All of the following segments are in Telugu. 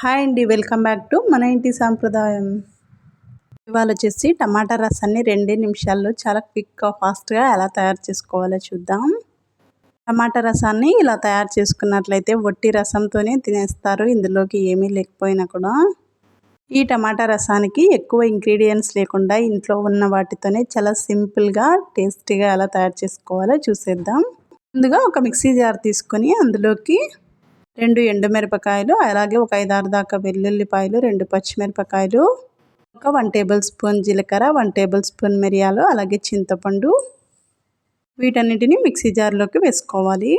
హాయ్ అండి వెల్కమ్ బ్యాక్ టు మన ఇంటి సాంప్రదాయం. ఇవాళ వచ్చేసి టమాటా రసాన్ని రెండే నిమిషాల్లో చాలా క్విక్గా ఫాస్ట్గా ఎలా తయారు చేసుకోవాలో చూద్దాం. టమాటా రసాన్ని ఇలా తయారు చేసుకున్నట్లయితే వట్టి రసంతోనే తినేస్తారు ఇందులోకి ఏమీ లేకపోయినా కూడా. ఈ టమాటా రసానికి ఎక్కువ ఇంగ్రీడియంట్స్ లేకుండా ఇంట్లో ఉన్న వాటితోనే చాలా సింపుల్గా టేస్టీగా ఎలా తయారు చేసుకోవాలో చూసేద్దాం. ముందుగా ఒక మిక్సీ జార్ తీసుకొని అందులోకి రెండు ఎండుమిరపకాయలు అలాగే ఒక ఐదారు దాకా వెల్లుల్లిపాయలు రెండు పచ్చిమిరపకాయలు ఒక వన్ టేబుల్ స్పూన్ జీలకర్ర వన్ టేబుల్ స్పూన్ మిరియాలు అలాగే చింతపండు. వీటన్నిటిని మిక్సీ జార్లోకి వేసుకోవాలి.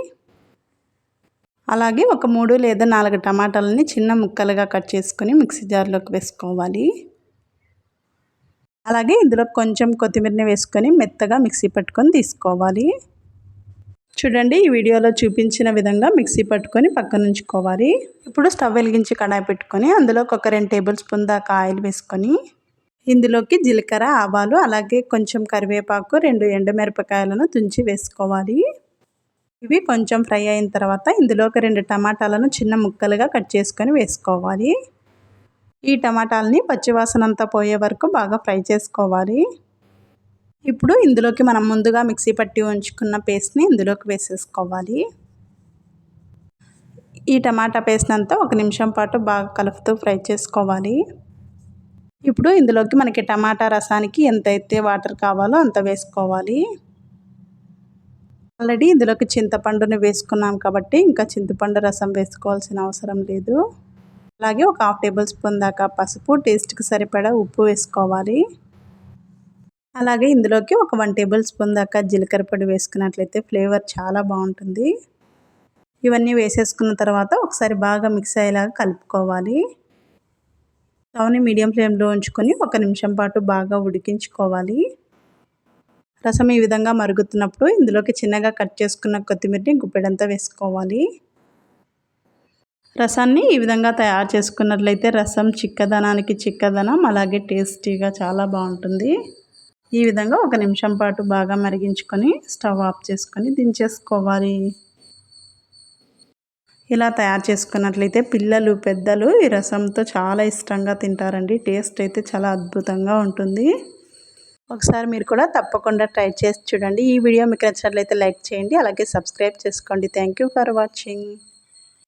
అలాగే ఒక మూడు లేదా నాలుగు టమాటాలని చిన్న ముక్కలుగా కట్ చేసుకొని మిక్సీ జార్లోకి వేసుకోవాలి. అలాగే ఇందులో కొంచెం కొత్తిమీరని వేసుకొని మెత్తగా మిక్సీ పట్టుకొని తీసుకోవాలి. చూడండి ఈ వీడియోలో చూపించిన విధంగా మిక్సీ పట్టుకొని పక్కన ఉంచుకోవాలి. ఇప్పుడు స్టవ్ వెలిగించి కడాయి పెట్టుకొని అందులో ఒక రెండు టేబుల్ స్పూన్ దాకా ఆయిల్ వేసుకొని ఇందులోకి జీలకర్ర ఆవాలు అలాగే కొంచెం కరివేపాకు రెండు ఎండుమిరపకాయలను తుంచి వేసుకోవాలి. ఇవి కొంచెం ఫ్రై అయిన తర్వాత ఇందులోకి రెండు టమాటాలను చిన్న ముక్కలుగా కట్ చేసుకొని వేసుకోవాలి. ఈ టమాటాలని పచ్చివాసనంతా పోయే వరకు బాగా ఫ్రై చేసుకోవాలి. ఇప్పుడు ఇందులోకి మనం ముందుగా మిక్సీ పట్టి ఉంచుకున్న పేస్ట్ని ఇందులోకి వేసేసుకోవాలి. ఈ టమాటా పేస్ట్ అంతా ఒక నిమిషం పాటు బాగా కలుపుతూ ఫ్రై చేసుకోవాలి. ఇప్పుడు ఇందులోకి మనకి టమాటా రసానికి ఎంతైతే వాటర్ కావాలో అంత వేసుకోవాలి. ఆల్రెడీ ఇందులోకి చింతపండుని వేసుకున్నాం కాబట్టి ఇంకా చింతపండు రసం వేసుకోవాల్సిన అవసరం లేదు. అలాగే ఒక హాఫ్ టేబుల్ స్పూన్ దాకా పసుపు టేస్ట్కి సరిపడా ఉప్పు వేసుకోవాలి. అలాగే ఇందులోకి ఒక వన్ టేబుల్ స్పూన్ దాకా జీలకర్ర పొడి వేసుకున్నట్లయితే ఫ్లేవర్ చాలా బాగుంటుంది. ఇవన్నీ వేసేసుకున్న తర్వాత ఒకసారి బాగా మిక్స్ అయ్యేలాగా కలుపుకోవాలి. స్టవ్ని మీడియం ఫ్లేమ్లో ఉంచుకొని ఒక నిమిషం పాటు బాగా ఉడికించుకోవాలి. రసం ఈ విధంగా మరుగుతున్నప్పుడు ఇందులోకి చిన్నగా కట్ చేసుకున్న కొత్తిమీరని గుప్పెడంతా వేసుకోవాలి. రసాన్ని ఈ విధంగా తయారు చేసుకున్నట్లయితే రసం చిక్కదనానికి చిక్కదనం అలాగే టేస్టీగా చాలా బాగుంటుంది. ఈ విధంగా ఒక నిమిషం పాటు బాగా మరిగించుకొని స్టవ్ ఆఫ్ చేసుకొని దించేసుకోవాలి. ఇలా తయారు చేసుకున్నట్లయితే పిల్లలు పెద్దలు ఈ రసంతో చాలా ఇష్టంగా తింటారండి. టేస్ట్ అయితే చాలా అద్భుతంగా ఉంటుంది. ఒకసారి మీరు కూడా తప్పకుండా ట్రై చేసి చూడండి. ఈ వీడియో మీకు నచ్చినట్లయితే లైక్ చేయండి అలాగే సబ్స్క్రైబ్ చేసుకోండి. Thank for watching.